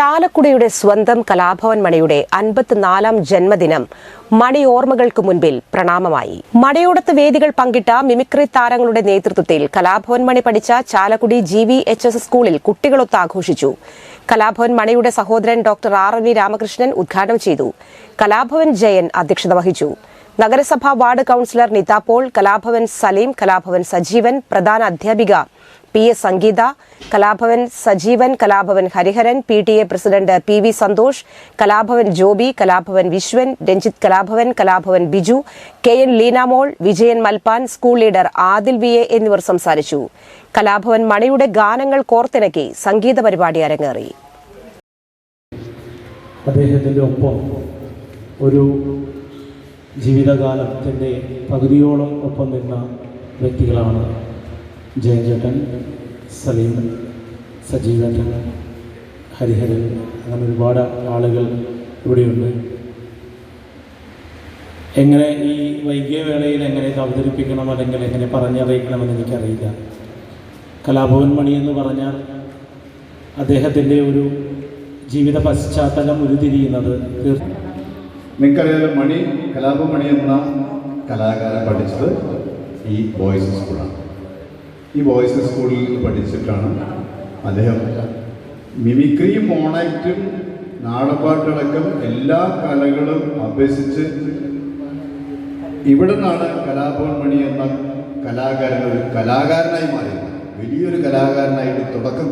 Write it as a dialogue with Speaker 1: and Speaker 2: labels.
Speaker 1: ചാലക്കുടിയുടെ സ്വന്തം കലാഭവൻ മണിയുടെ അൻപത്തിനാലാം ജന്മദിനം മണി ഓർമ്മകൾക്ക് മുൻപിൽ പ്രണാമമായി. മണിയോടത്ത് വേദികൾ പങ്കിട്ട മിമിക്രി താരങ്ങളുടെ നേതൃത്വത്തിൽ കലാഭവൻ മണി പഠിച്ച Chalakudy G V H S സ്കൂളിൽ കുട്ടികളൊത്ത് ആഘോഷിച്ചു. കലാഭവൻ മണിയുടെ സഹോദരൻ ഡോക്ടർ ആർ വി രാമകൃഷ്ണൻ ഉദ്ഘാടനം ചെയ്തു. കലാഭവൻ ജയൻ അധ്യക്ഷത വഹിച്ചു. നഗരസഭാ വാർഡ് കൌൺസിലർ നിത പോൾ കലാഭവൻ സലീം കലാഭവൻ സജീവൻ പ്രധാന അധ്യാപിക P S Sangeetha Kalabhavan Sajeevan Kalabhavan Hariharan P T A president P V Santhosh Kalabhavan Joby Kalabhavan Viswan Ranjith Kalabhavan Kalabhavan Biju K N Leenamol Vijayan Malpan school leader Adil V A എന്നിവർ സംസാരിച്ചു. കലാഭവൻ മണിയുടെ ഗാനങ്ങൾ കോർത്തിണക്കി സംഗീത പരിപാടി അരങ്ങേറി.
Speaker 2: അദ്ദേഹത്തിന്റെ ഒപ്പം ഒരു ജീവിതകാലത്തിന്റെ പകുതിയോളം ഒപ്പം നിന്ന വ്യക്തികളാണ് ജയൻചേട്ടൻ സലീം സജീവൻ ഹരിഹരൻ അങ്ങനെ ഒരുപാട് ആളുകൾ ഇവിടെയുണ്ട്. എങ്ങനെ ഈ വൈകിയ വേളയിൽ എങ്ങനെ ഇത് അവതരിപ്പിക്കണം അല്ലെങ്കിൽ എങ്ങനെ പറഞ്ഞറിയിക്കണമെന്ന് എനിക്കറിയില്ല. കലാഭവൻ മണി എന്ന് പറഞ്ഞാൽ അദ്ദേഹത്തിന്റെ ഒരു ജീവിത പശ്ചാത്തലം ഉരുതിരിയുന്നത്
Speaker 3: നിങ്ങൾക്കറിയാലോ മണി കലാപമണി എന്ന കലാകാരൻ പഠിച്ചത് ഈ ബോയ്സ് സ്കൂളാണ്. ഈ ബോയ്സ് സ്കൂളിൽ പഠിച്ചിട്ടാണ് അദ്ദേഹം മിമിക്രിയും മോണാക്റ്റും നാടൻപാട്ടടക്കം എല്ലാ കലകളും അഭ്യസിച്ച് ഇവിടെ നിന്നാണ് കലാഭവൻ മണി എന്ന കലാകാരൻ ഒരു കലാകാരനായി മാറിയത്. വലിയൊരു കലാകാരനായിട്ട് തുടക്കം